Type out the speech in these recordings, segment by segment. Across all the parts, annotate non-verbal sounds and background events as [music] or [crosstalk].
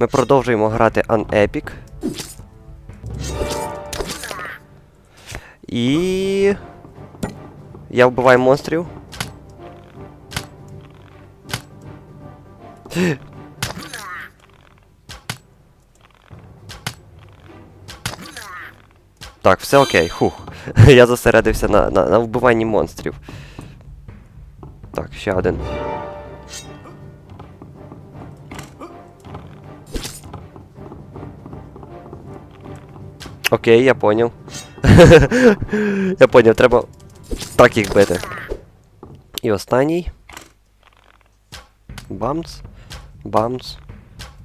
Ми продовжуємо грати Unepic. І. Я вбиваю монстрів. Так, все окей, хух. [laughs] Я зосередився на, на, на вбиванні монстрів. Так, ще один. Окей, я поняв. [laughs] я поняв, треба так їх бити. І останній. Бамц. Бамц.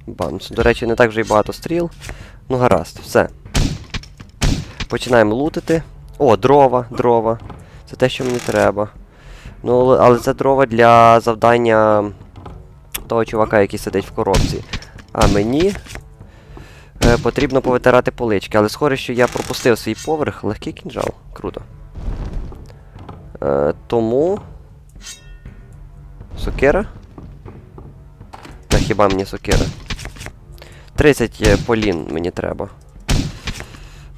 Бамц. До речі, не так вже й багато стріл. Ну гаразд, все. Починаємо лутити. О, дрова, дрова. Це те, що мені треба. Ну, але- це дрова для завдання того чувака, який сидить в коробці. А мені е, потрібно повитирати полички. Але схоже, що я пропустив свій поверх. Легкий кінжал. Круто. Е, тому. Сокира? Та хіба мені сокира? 30 е, полін мені треба.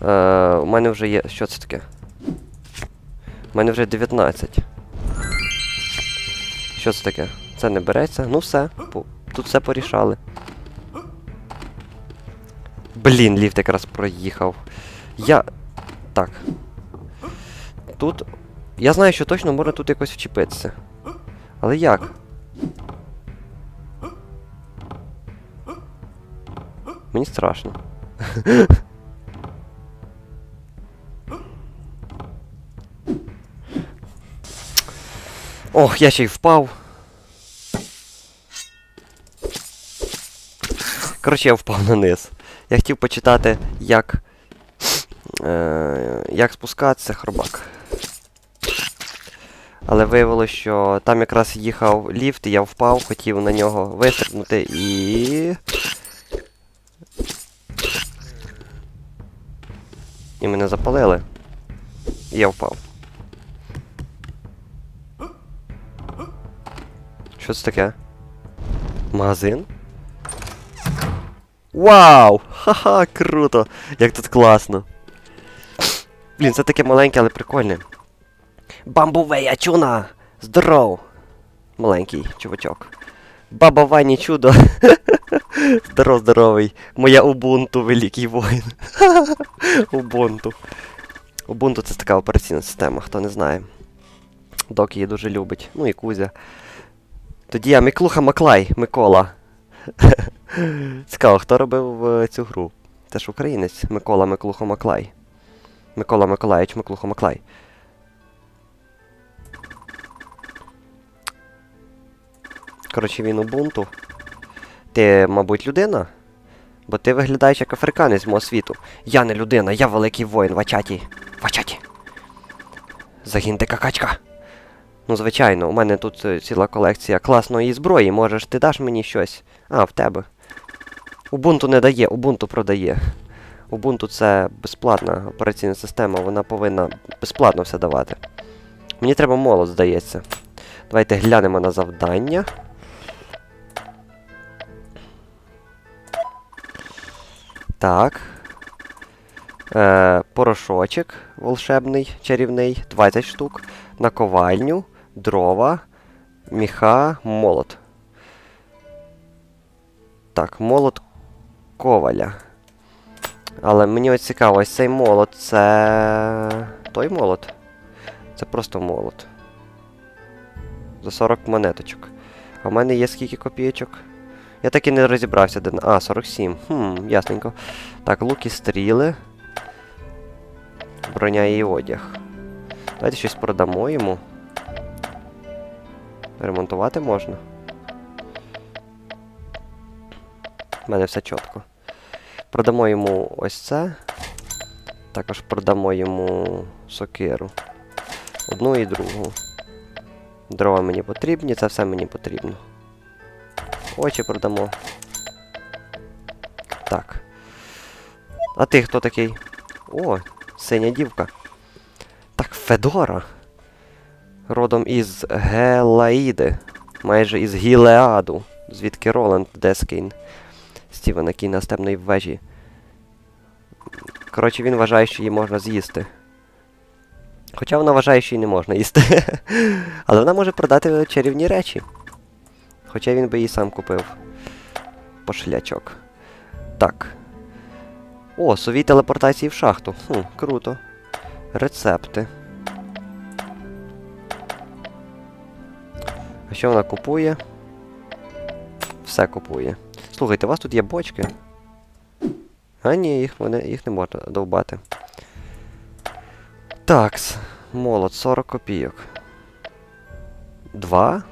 Е, у мене вже є. Що це таке? У мене вже 19. Що це таке? Це не береться. Ну все. Тут все порішали. Блін, ліфт якраз проїхав. Я. Так. Тут. Я знаю, що точно можна тут якось вчепитися. Але як? Мені страшно. Ох, я ще й впав. Коротше, я впав на низ. Я хотів почитати, як. Е, як спускатися хробак. Але виявилося, що там якраз їхав ліфт, і я впав, хотів на нього вистрибнути і. І мене запалили. І я впав. Що це таке? Магазин? Вау! Ха-ха, круто! Як тут класно. Блін, це таке маленьке, але прикольне. Бамбувея чуна! Здоров! Маленький чувачок. Баба Вані чудо. [laughs] Здоров, здоровий. Моя Убунту, великий воїн. [laughs] Убунту. Убунту це така операційна система, хто не знає. Док її дуже любить. Ну і Кузя. Тоді я Миклуха Маклай, Микола. [laughs] Цікаво, хто робив е, цю гру? Це ж українець Микола Миклухо Маклай. Микола Миколаївич Миклухо Маклай. Коротше, він Убунту. Ти, мабуть, людина? Бо ти виглядаєш як африканець з мого світу. Я не людина, я великий воїн в Ачаті. В Ачаті. Загін дика качка. Ну, звичайно, у мене тут е, ціла колекція класної зброї. Можеш, ти даш мені щось? А, в тебе. Ubuntu не дає, Ubuntu продає. Ubuntu це безплатна операційна система, вона повинна безплатно все давати. Мені треба молот, здається. Давайте глянемо на завдання. Так. Е, порошочок волшебний, чарівний, 20 штук. Наковальню, дрова, міха, молот. Так, молот коваля. Але мені ось цікаво, ось цей молот це. той молот? Це просто молот. За 40 монеточок. А в мене є скільки копійочок? Я так і не розібрався, де. А, 47. Хм, ясненько. Так, луки стріли. Броня і одяг. Давайте щось продамо йому. Ремонтувати можна. У мене все чітко. Продамо йому ось це. Також продамо йому сокиру. Одну і другу. Дрова мені потрібні, це все мені потрібно. Очі продамо. Так. А ти хто такий? О, синя дівка. Так, Федора. Родом із Гелаїди. Майже із Гілеаду. Звідки Роланд Дескейн. З Стівена Кіна з темної вежі. Коротше, він вважає, що її можна з'їсти. Хоча вона вважає, що її не можна їсти. [laughs] Але вона може продати чарівні речі. Хоча він би її сам купив. Пошлячок. Так. О, совій телепортації в шахту. Хм, круто. Рецепти. А що вона купує? Все купує. Слухайте, у вас тут є бочки. А ні, їх, вони, їх не можна довбати. Такс. Молот, 40 копійок. Два?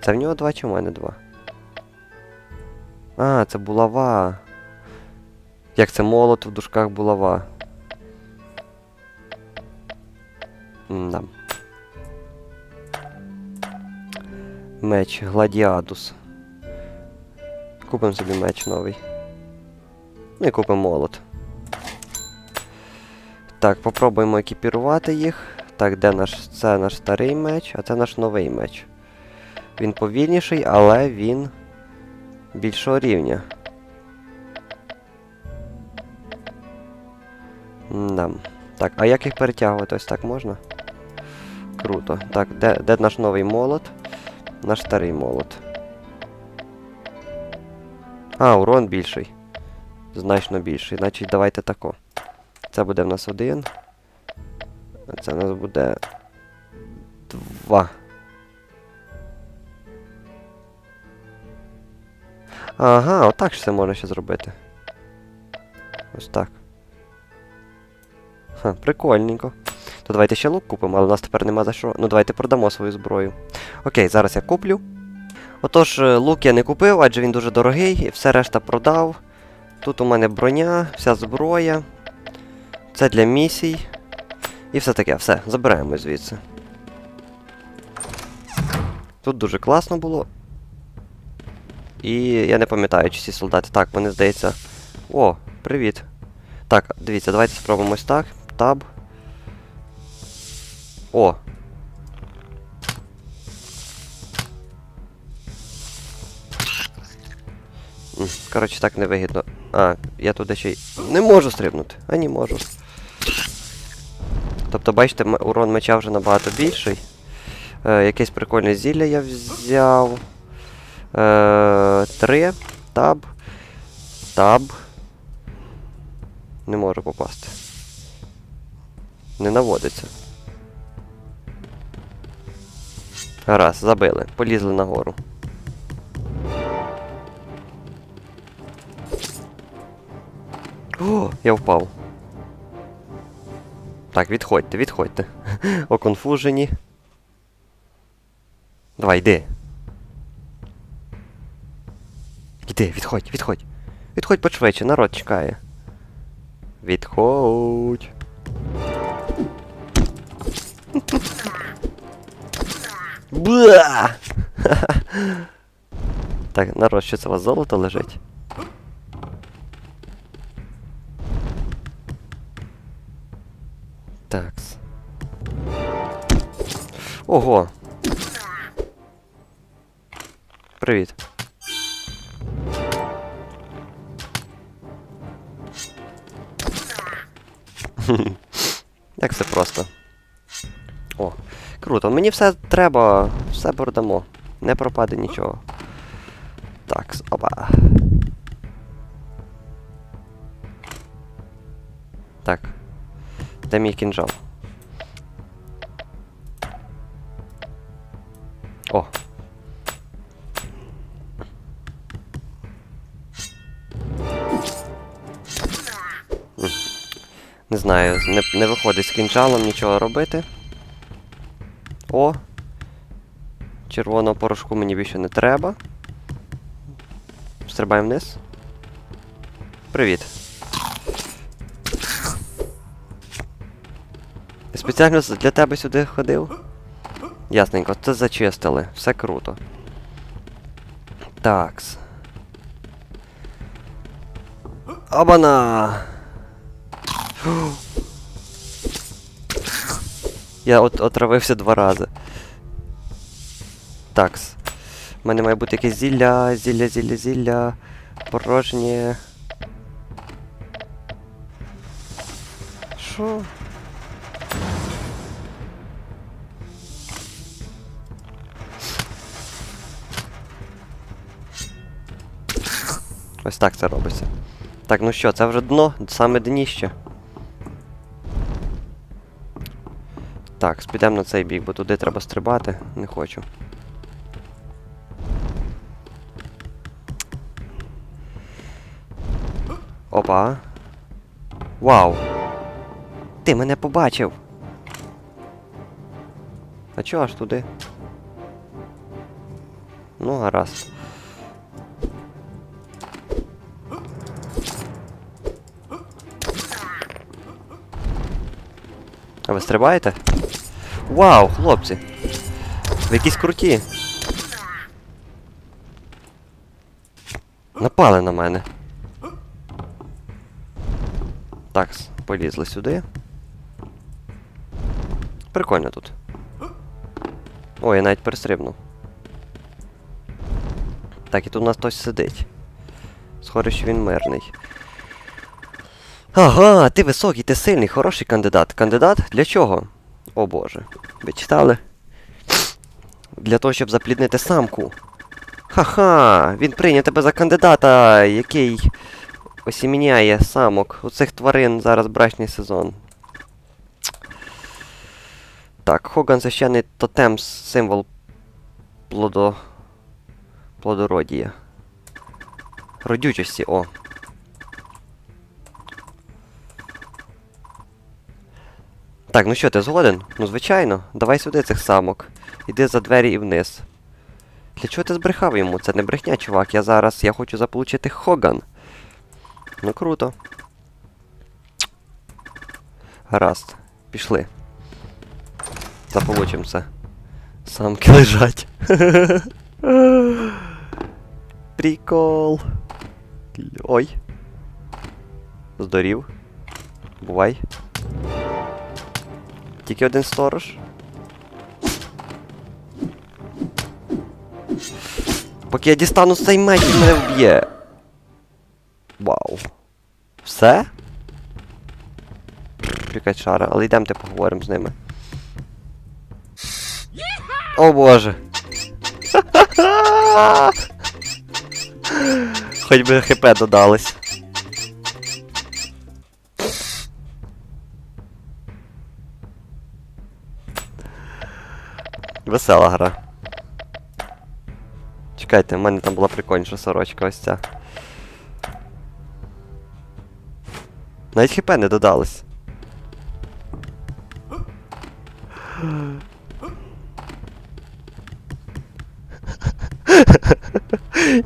Це в нього два чи в мене два? А, це булава. Як це молот в дужках булава? Да. Меч Гладіадус. Купимо собі меч новий. Ну і купимо молот. Так, попробуємо екіпірувати їх. Так, де наш. Це наш старий меч, а це наш новий меч. Він повільніший, але він більшого рівня. Да. Так, а як їх перетягувати? Ось так можна? Круто. Так, де, де наш новий молот? Наш старий молот. А, урон більший. Значно більший. Значить, давайте тако. Це буде в нас один. А це в нас буде. Два. Ага, отак ж це можна ще зробити. Ось так. Ха, прикольненько. То давайте ще лук купимо, але у нас тепер нема за що. Ну давайте продамо свою зброю. Окей, зараз я куплю. Отож, е, лук я не купив, адже він дуже дорогий, і все решта продав. Тут у мене броня, вся зброя. Це для місій. І все таке, все, забираємо звідси. Тут дуже класно було. І я не пам'ятаю, чи ці солдати. Так, вони здається. О, привіт. Так, дивіться, давайте спробуємо ось так. Таб. О. Коротше, так невигідно. А, я туди ще й не можу стрибнути. А ні, можу. Тобто, бачите, урон меча вже набагато більший. Е, якесь прикольне зілля я взяв. Е, три. Таб. Таб. Не можу попасти. Не наводиться. Раз, забили. Полізли нагору. О, я впав. Так, відходьте, відходьте. Оконфужені. Давай, йди. Йди, відходь, відходь. Відходь пошвидше, народ чекає. Відходь. Бла! [laughs] Так, народ, що це у вас золото лежить? Такс. Ого. Привіт. [laughs] Як все просто. О, круто. Мені все треба, все продамо. Не пропаде нічого. Так, опа. Так. Де мій кінжал? О. Не знаю, не, не виходить з кінжалом нічого робити. О. Червоного порошку мені більше не треба. Стрибаємо вниз. Привіт. Спеціально для тебе сюди ходив. Ясненько, це зачистили. Все круто. Такс. Обана! Я от отравився два рази. Такс. У мене має бути якесь зілля, зілля, зілля, зілля. Порожнє. Що? Ось так це робиться. Так, ну що, це вже дно, саме дніще. Так, спідемо на цей бік, бо туди треба стрибати. Не хочу. Опа. Вау. Ти мене побачив. А чого аж туди? Ну, гаразд. А ви стрибаєте? Вау, хлопці! Ви якісь круті. Напали на мене. Так, полізли сюди. Прикольно тут. Ой, я навіть перестрибнув. Так, і тут у нас хтось сидить. Схоже, що він мирний. Ага, ти високий, ти сильний, хороший кандидат. Кандидат для чого? О боже. Ви читали? Для того, щоб запліднити самку. Ха-ха! Він прийняв тебе за кандидата, який осіміняє самок. У цих тварин зараз брачний сезон. Так, Хоган священний тотем символ плодо... плодородія. Родючості, о. Так, ну що, ти згоден? Ну, звичайно. Давай сюди цих самок. Іди за двері і вниз. Для чого ти збрехав йому? Це не брехня, чувак. Я зараз. Я хочу заполучити Хоган. Ну круто. Гаразд. Пішли. Заполучимо це. Самки лежать. [laughs] Прикол. Ой. Здорів. Бувай. Тільки один сторож. Поки я дістану цей меч, він мене вб'є. Вау. Все? Якась шара, але йдемте поговоримо з ними. О боже. [laughs] Хоч би хп додалось. Весела гра. Чекайте, в мене там була прикольніша сорочка ось ця. Навіть хп не додалось.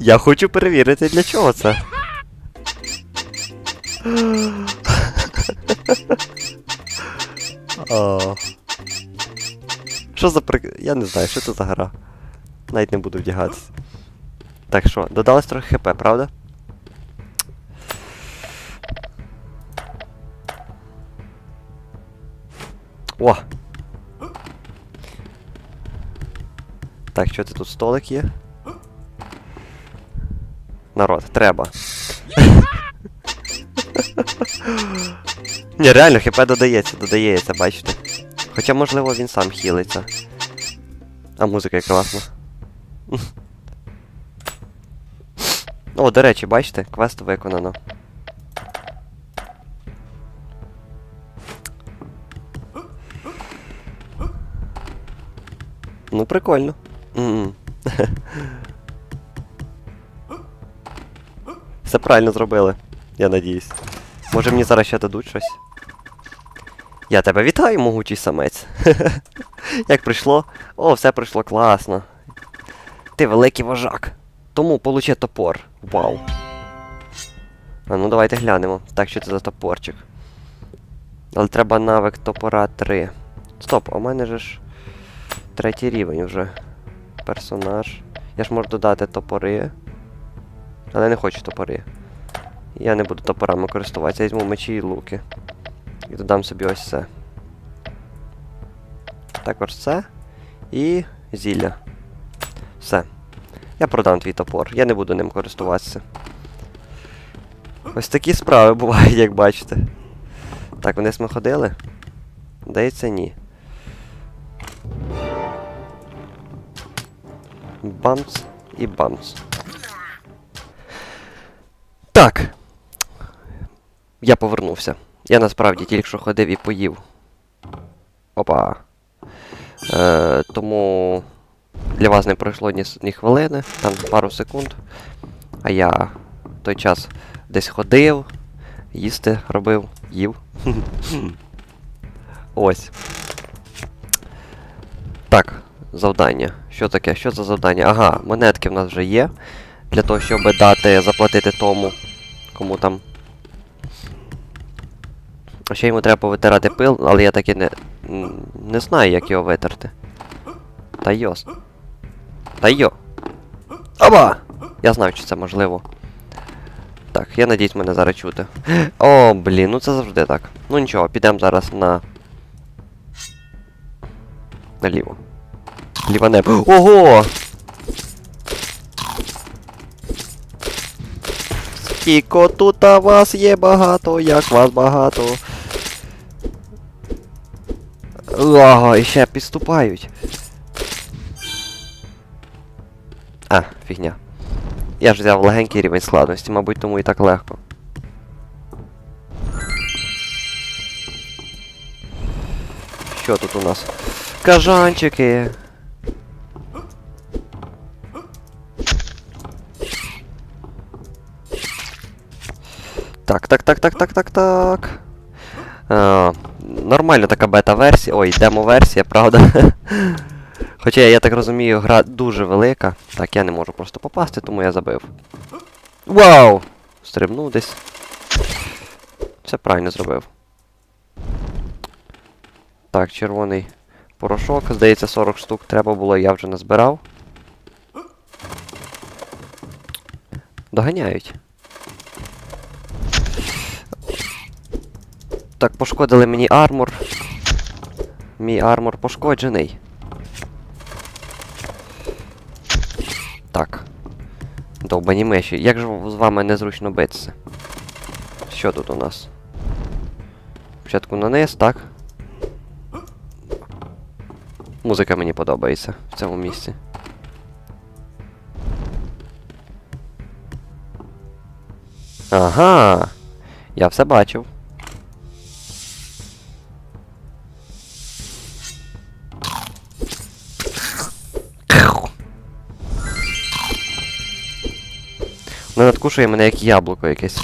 Я хочу перевірити, для чого це. О. Що за прик... Я не знаю, що це за гра. Навіть не буду вдягатися. Так що, додалось трохи хп, правда? О! Так, що це тут столик є? Народ, треба. [laughs] Ні, реально, хп додається, додається, бачите. Хоча, можливо, він сам хілиться. А музика класна. О, до речі, бачите, квест виконано. Ну, прикольно. Все правильно зробили, я надіюсь. Може мені зараз ще дадуть щось? Я тебе вітаю, могучий самець. [laughs] Як прийшло? О, все пройшло класно. Ти великий вожак. Тому получи топор. Вау. А ну давайте глянемо. Так, що це за топорчик. Але треба навик топора 3. Стоп, а у мене ж третій рівень вже. Персонаж. Я ж можу додати топори. Але не хочу топори. Я не буду топорами користуватися, я візьму мечі і луки. І додам собі ось це. Також це. І зілля. Все. Я продам твій топор. Я не буду ним користуватися. Ось такі справи бувають, як бачите. Так, вниз ми ходили? Здається, ні. Бамц і бамц. Так. Я повернувся. Я насправді тільки що ходив і поїв. Опа. Е, тому для вас не пройшло ні, ні хвилини, там пару секунд. А я в той час десь ходив, їсти робив, їв. [laughs] Ось. Так, завдання. Що таке? Що за завдання? Ага, монетки в нас вже є. Для того, щоб дати заплатити тому, кому там. Ще йому треба повитирати пил, але я таки не. не знаю, як його витерти. Та йос. Та йо. Оба! Я знаю, чи це можливо. Так, я надіюсь мене зараз чути. О, блін, ну це завжди так. Ну нічого, підемо зараз на. Наліво. Ліве небо. Ого! Скільки тут вас є багато, як вас багато. Ага, і ще підступають. А, фігня. Я ж взяв легенький рівень складності, мабуть, тому і так легко. Що тут у нас? Кажанчики. Так, так, так, так, так, так, так. А, нормальна така бета-версія. Ой, демо-версія, правда. [laughs] Хоча, я так розумію, гра дуже велика. Так, я не можу просто попасти, тому я забив. Вау! Стрибнув десь. Все правильно зробив. Так, червоний порошок. Здається, 40 штук треба було, я вже назбирав. Доганяють. Так, пошкодили мені армор. Мій армор пошкоджений. Так. Довбані миші. Як же з вами незручно битися? Що тут у нас? Спочатку на так? Музика мені подобається в цьому місці. Ага. Я все бачив. Вона надкушує мене як яблуко якесь.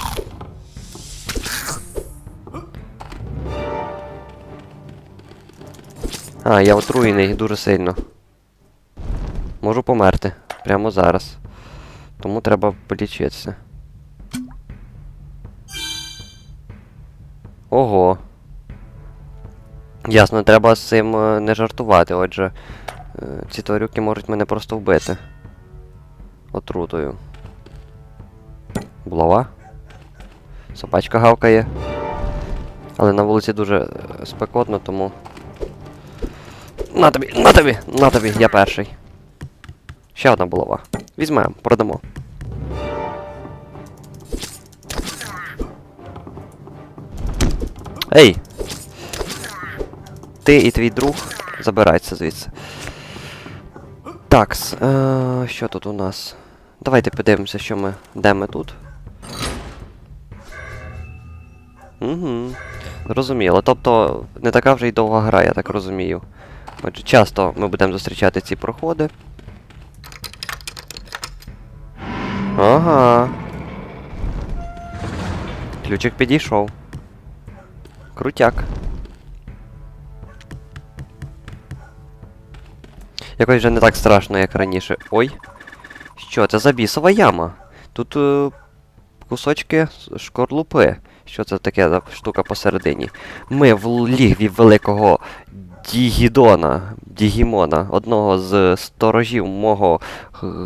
А, я отруєний дуже сильно. Можу померти. Прямо зараз. Тому треба полічитися. Ого. Ясно, треба з цим е, не жартувати, отже. е, Ці тварюки можуть мене просто вбити. Отрутою. Булава. Собачка гавкає. Але на вулиці дуже е, спекотно, тому. На тобі, на тобі, на тобі, я перший. Ще одна булава. Візьмемо, продамо. Ей! Ти і твій друг забирайся звідси. Такс, е, що тут у нас? Давайте подивимося, що ми. Де ми тут. Угу. Зрозуміло. Тобто не така вже й довга гра, я так розумію. Отже, часто ми будемо зустрічати ці проходи. Ага. Ключик підійшов. Крутяк. Якось вже не так страшно, як раніше. Ой. Що це за бісова яма? Тут е, кусочки шкорлупи. Що це таке за штука посередині? Ми в лігві великого Дігідона, Дігімона, одного з сторожів мого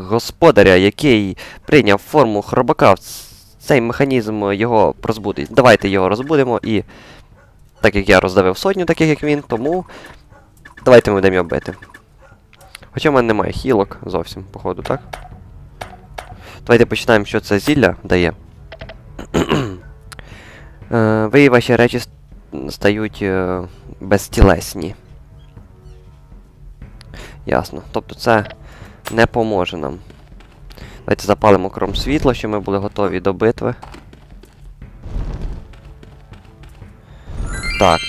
господаря, який прийняв форму хробака. Цей механізм його розбудить. Давайте його розбудемо і. Так як я роздавив сотню, таких як він, тому. Давайте ми будемо його бити. Хоча в мене немає хілок зовсім, походу, так? Давайте починаємо, що це зілля дає. Е, ви і ваші речі стають е, безтілесні. Ясно. Тобто це не поможе нам. Давайте запалимо кром світло, щоб ми були готові до битви. Так.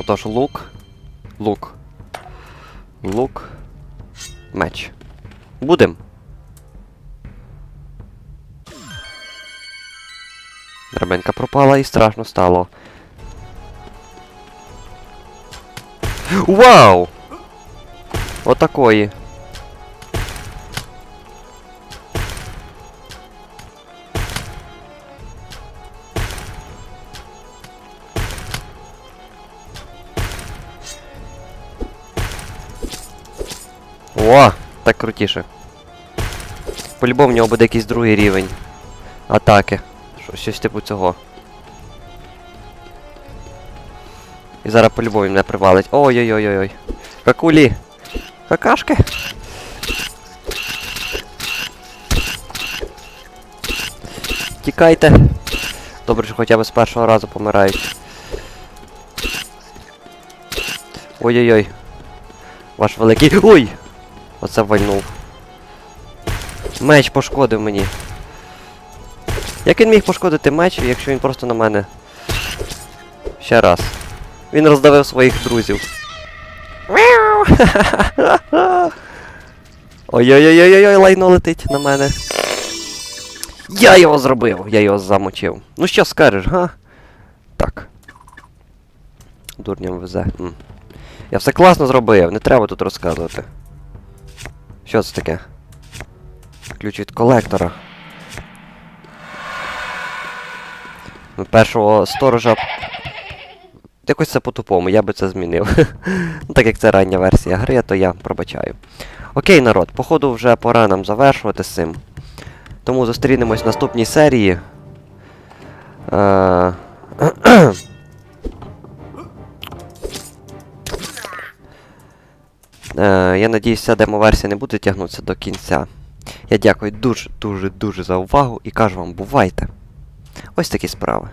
Отож, лук. Лук. Лук. Меч. Будем. Драбинка пропала і страшно стало. Вау! Отакої. О, так крутіше. По-любому в нього буде якийсь другий рівень. Атаки. Що, щось типу цього. І зараз по-любому мене привалить. Ой-ой-ой-ой. Какулі! Какашки! Тікайте! Добре, що хоча б з першого разу помирають. Ой-ой-ой. Ваш великий. Ой! Оце вальнув. Меч пошкодив мені. Як він міг пошкодити меч, якщо він просто на мене. Ще раз. Він роздавив своїх друзів. [laughs] Ой-ой-ой-ой-ой, лайно летить на мене. Я його зробив, я його замочив. Ну що скажеш, га? Так. Дурням везе. М. Я все класно зробив, не треба тут розказувати. Що це таке? Ключ від колектора. Першого сторожа. Якось це по-тупому, я би це змінив. [laughs] ну, так як це рання версія гри, то я пробачаю. Окей, народ, походу вже пора нам завершувати з цим. Тому зустрінемось в наступній серії. Е, Е, я надіюсь, ця демо-версія не буде тягнутися до кінця. Я дякую дуже-дуже-дуже за увагу і кажу вам, бувайте. Ось такі справи.